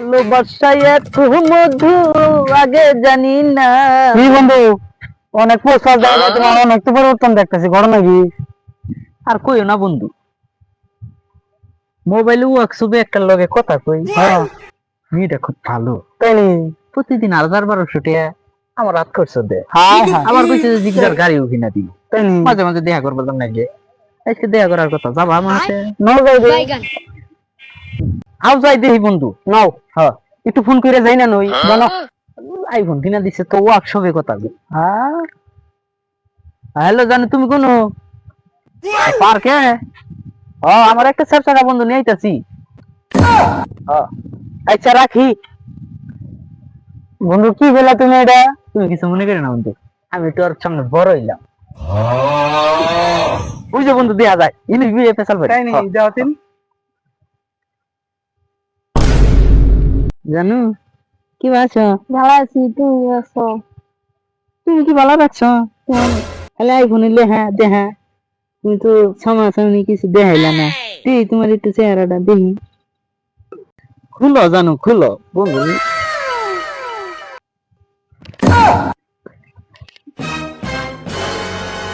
ভালোবাসায় এত মধু আগে জানি না। কি বন্ধু? অনেক যায় তোমার অনেক তো পরিবর্তন দেখতেছি ঘটনা কি আর কইও না বন্ধু। মোবাইলে ওয়ার্কশপে একটা লগে কথা কই। হ্যাঁ। মেয়েটা খুব ভালো। তাই প্রতিদিন হাজার বারোশো টাকা আমার রাত খরচ দেয় হ্যাঁ হ্যাঁ। আবার কইছে যে জিগজার গাড়িও কিনা দিই। তাই মাঝে মাঝে দেখা করবার জন্য নাকি আজকে দেখা করার কথা যাবা আমার সাথে নাও যাই দে বাইগান আও যাই দেখি বন্ধু। নাও। হ্যাঁ। একটু ফোন করে যাই না নই। জানো আইফোন কিনা দিছে তো ওয়ার্কশপে কথা হ্যাঁ। হ্যালো জানো তুমি কোন? পার্কে ও আমার একটা চারচাকা বন্ধু নিয়ে আইতাছি। আচ্ছা রাখি। বন্ধু কি বলা তুমি এটা? তুমি কিছু মনে করে না বন্ধু। আমি তোর সামনে বড় হইলাম। ওই যে বন্ধু দেয়া যায়। ইংলিশ বিয়ে পেশাল ভাই তাই নি যাও জানু? কি আছো ভালো আছি তুমি আছো? তুমি কি ভালো রাখছো তাহলে আইফোন নিলে হ্যাঁ দে হ্যাঁ। তুমি তো সামনাসামনি কিছু দেখাইলা না। দেখি তোমার একটু চেহারাটা দেখি। খুলো জানো খুলো। বন্ধু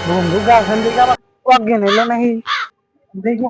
বন্ধু গার্লফ্রেন্ড দিকে আবার অজ্ঞান এলো নাকি? দেখো।